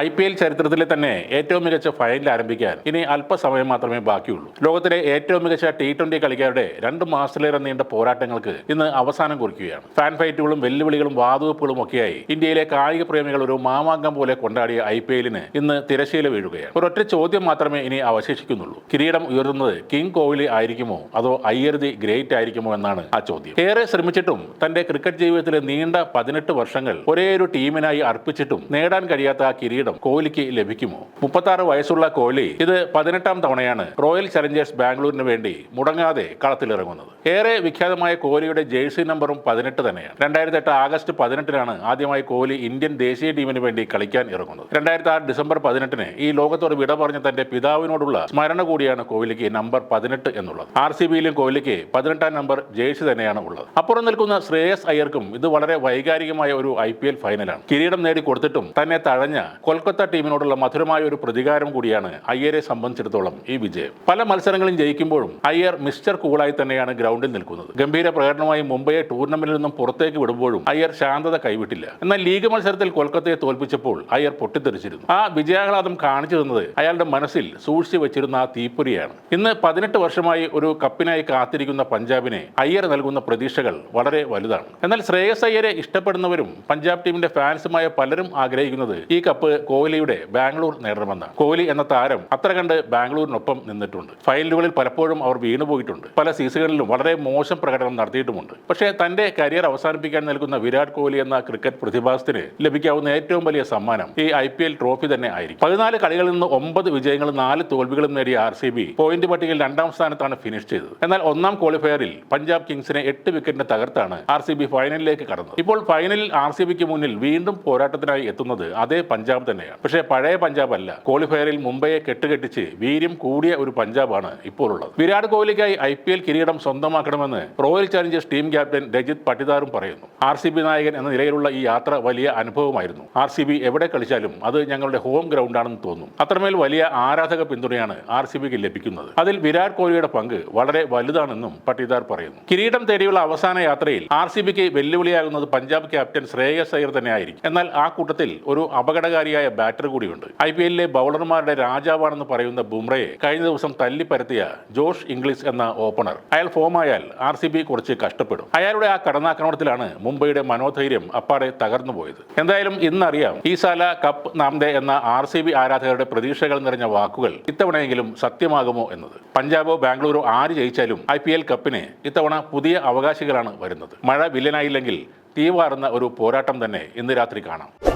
I P L ചരിത്രത്തിലെ തന്നെ ഏറ്റവും മികച്ച ഫൈനൽ ആരംഭിക്കാൻ ഇനി അല്പസമയം മാത്രമേ ബാക്കിയുള്ളൂ. ലോകത്തിലെ ഏറ്റവും മികച്ച ടി ട്വന്റി കളിക്കാരുടെ രണ്ട് മാസത്തിലേറെ നീണ്ട പോരാട്ടങ്ങൾക്ക് ഇന്ന് അവസാനം കുറിക്കുകയാണ്. ഫാൻ ഫൈറ്റുകളും വെല്ലുവിളികളും വാതുവെപ്പുകളും ഒക്കെയായി ഇന്ത്യയിലെ കായിക പ്രേമികൾ ഒരു മാമാങ്കം പോലെ കൊണ്ടാടിയ ഐ പി എല്ലിന് ഇന്ന് തിരശ്ശീല വീഴുകയാണ്. ഒരൊറ്റ ചോദ്യം മാത്രമേ ഇനി അവശേഷിക്കുന്നുള്ളൂ. കിരീടം ഉയർത്തുന്നത് കിങ് കോഹ്ലി ആയിരിക്കുമോ അതോ അയ്യർദി ഗ്രേറ്റ് ആയിരിക്കുമോ എന്നാണ് ആ ചോദ്യം. ഏറെ ശ്രമിച്ചിട്ടും തന്റെ ക്രിക്കറ്റ് ജീവിതത്തിലെ നീണ്ട പതിനെട്ട് വർഷങ്ങൾ ഒരേ ഒരു ടീമിനായി അർപ്പിച്ചിട്ടും നേടാൻ കഴിയാത്ത ആ കിരീടം കോഹ്ലിക്ക് ലഭിക്കുമോ? മുപ്പത്താറ് വയസ്സുള്ള കോഹ്ലി ഇത് പതിനെട്ടാം തവണയാണ് റോയൽ ചലഞ്ചേഴ്സ് ബാംഗ്ലൂരിന് വേണ്ടി മുടങ്ങാതെ കളത്തിലിറങ്ങുന്നത്. ഏറെ വിഖ്യാതമായ കോഹ്ലിയുടെ ജേഴ്സി നമ്പറും പതിനെട്ട് തന്നെയാണ്. രണ്ടായിരത്തി എട്ട് ആഗസ്റ്റ് പതിനെട്ടിനാണ് ആദ്യമായി കോഹ്ലി ഇന്ത്യൻ ദേശീയ ടീമിന് വേണ്ടി കളിക്കാൻ ഇറങ്ങുന്നത്. രണ്ടായിരത്തി ആറ് ഡിസംബർ പതിനെട്ടിന് ഈ ലോകത്തോട് വിട പറഞ്ഞ തന്റെ പിതാവിനോടുള്ള സ്മരണ കൂടിയാണ് കോഹ്ലിക്ക് നമ്പർ പതിനെട്ട് എന്നുള്ളത്. ആർ സി ബിയിലും കോഹ്ലിക്ക് പതിനെട്ടാം നമ്പർ ജേഴ്സി തന്നെയാണ് ഉള്ളത്. അപ്പുറം നിൽക്കുന്ന ശ്രേയസ് അയ്യർക്കും ഇത് വളരെ വൈകാരികമായ ഒരു ഐ പി എൽ ഫൈനലാണ്. കിരീടം നേടി കൊടുത്തിട്ടും തന്നെ തഴഞ്ഞ കൊൽക്കത്ത ടീമിനോടുള്ള മധുരമായ ഒരു പ്രതികാരം കൂടിയാണ് അയ്യരെ സംബന്ധിച്ചിടത്തോളം ഈ വിജയം. പല മത്സരങ്ങളും ജയിക്കുമ്പോഴും അയ്യർ മിസ്റ്റർ കൂളായി തന്നെയാണ് ഗ്രൗണ്ടിൽ നിൽക്കുന്നത്. ഗംഭീര പ്രകടനമായി മുംബൈയെ ടൂർണമെന്റിൽ നിന്നും പുറത്തേക്ക് വിടുമ്പോഴും അയ്യർ ശാന്തത കൈവിട്ടില്ല. എന്നാൽ ലീഗ് മത്സരത്തിൽ കൊൽക്കത്തയെ തോൽപ്പിച്ചപ്പോൾ അയ്യർ പൊട്ടിത്തെറിച്ചിരുന്നു. ആ വിജയാഹ്ലാദം കാണിച്ചു തന്നത് അയാളുടെ മനസ്സിൽ സൂക്ഷിച്ചു വെച്ചിരുന്ന ആ തീപ്പൊരിയാണ്. ഇന്ന് പതിനെട്ട് വർഷമായി ഒരു കപ്പിനായി കാത്തിരിക്കുന്ന പഞ്ചാബിനെ അയ്യർ നൽകുന്ന പ്രതീക്ഷകൾ വളരെ വലുതാണ്. എന്നാൽ ശ്രേയസ് അയ്യരെ ഇഷ്ടപ്പെടുന്നവരും പഞ്ചാബ് ടീമിന്റെ ഫാൻസുമായ പലരും ആഗ്രഹിക്കുന്നത് ഈ കപ്പ് കോഹ്ലിയുടെ ബാംഗ്ലൂർ നേടണമെന്ന് കോഹ്ലി എന്ന താരം അത്ര കണ്ട് ബാംഗ്ലൂരിനൊപ്പം നിന്നിട്ടുണ്ട്. ഫൈനലുകളിൽ പലപ്പോഴും അവർ വീണുപോയിട്ടുണ്ട് പല സീസണുകളിലും വളരെ മോശം പ്രകടനം നടത്തിയിട്ടുമുണ്ട്. പക്ഷേ തന്റെ കരിയർ അവസാനിപ്പിക്കാൻ നൽകുന്ന വിരാട് കോഹ്ലി എന്ന ക്രിക്കറ്റ് പ്രതിഭാസത്തിന് ലഭിക്കാവുന്ന ഏറ്റവും വലിയ സമ്മാനം ഈ ഐ പി എൽ ട്രോഫി തന്നെ ആയിരിക്കും. പതിനാല് കളികളിൽ നിന്ന് ഒമ്പത് വിജയങ്ങളും നാല് തോൽവികളും നേടിയ ആർ സി ബി പോയിന്റ് പട്ടികയിൽ രണ്ടാം സ്ഥാനത്താണ് ഫിനിഷ് ചെയ്തത്. എന്നാൽ ഒന്നാം ക്വാളിഫയറിൽ പഞ്ചാബ് കിങ്സിനെ എട്ട് വിക്കറ്റിന് തകർത്താണ് ആർ സി ബി ഫൈനലിലേക്ക് കടന്നത്. ഇപ്പോൾ ഫൈനലിൽ ആർ സി ബിക്ക് മുന്നിൽ വീണ്ടും പോരാട്ടത്തിനായി എത്തുന്നത് അതേ പഞ്ചാബ് തന്നെയാണ് പക്ഷേ പഴയ പഞ്ചാബ് അല്ല ക്വാളിഫയറിൽ മുംബൈയെ കെട്ടുകെട്ടിച്ച് വീര്യം കൂടിയ ഒരു പഞ്ചാബാണ് ഇപ്പോൾ ഉള്ളത് വിരാട് കോഹ്ലിക്കായി ഐ പി എൽ കിരീടം സ്വന്തമാക്കണമെന്ന് royal challengers team captain Rajat പട്ടിദാറും പറയുന്നു. ആർ സി ബി നായകൻ എന്ന നിലയിലുള്ള ഈ യാത്ര വലിയ അനുഭവമായിരുന്നു. ആർ സി ബി എവിടെ കളിച്ചാലും അത് ഞങ്ങളുടെ ഹോം ഗ്രൗണ്ടാണെന്ന് തോന്നുന്നു അത്രമേൽ വലിയ ആരാധക പിന്തുണയാണ് ആർ സി ബിക്ക് ലഭിക്കുന്നത്. അതിൽ വിരാട് കോഹ്ലിയുടെ പങ്ക് വളരെ വലുതാണെന്നും പട്ടിദാർ പറയുന്നു. കിരീടം തേടിയുള്ള അവസാന യാത്രയിൽ ആർ സി ബിക്ക് വെല്ലുവിളിയാകുന്നത് പഞ്ചാബ് ക്യാപ്റ്റൻ ശ്രേയസ് അയ്യർ തന്നെയായിരിക്കും. എന്നാൽ ആ കൂട്ടത്തിൽ ഒരു അപകടകാരിയായ ബാറ്റർ കൂടിയുണ്ട്. ഐ പി എല്ലിലെ ബൗളർമാരുടെ രാജാവാണെന്ന് പറയുന്ന ബുംറയെ കഴിഞ്ഞ ദിവസം തല്ലിപ്പരത്തിയ ജോഷ് ഇംഗ്ലീഷ് എന്ന ഓപ്പണർ. അയാൾ ഫോമായാൽ ആർ സി ബി കുറച്ച് കഷ്ടപ്പെടും. അയാളുടെ ആ കടന്നാക്രമണത്തിലാണ് മുംബൈയുടെ മനോധൈര്യം അപ്പാടെ തകർന്നു പോയത്. എന്തായാലും ഇന്നറിയാം ഈ സാല കപ്പ് നാംദെ എന്ന ആർ സി ബി ആരാധകരുടെ പ്രതീക്ഷകൾ നിറഞ്ഞ വാക്കുകൾ ഇത്തവണയെങ്കിലും സത്യമാകുമോ എന്നത്. പഞ്ചാബോ ബാംഗ്ലൂരോ ആര് ജയിച്ചാലും ഐ പി എൽ കപ്പിന് ഇത്തവണ പുതിയ അവകാശികളാണ് വരുന്നത്. മഴ വില്ലനായില്ലെങ്കിൽ തീവാറുന്ന ഒരു പോരാട്ടം തന്നെ ഇന്ന് രാത്രി കാണാം.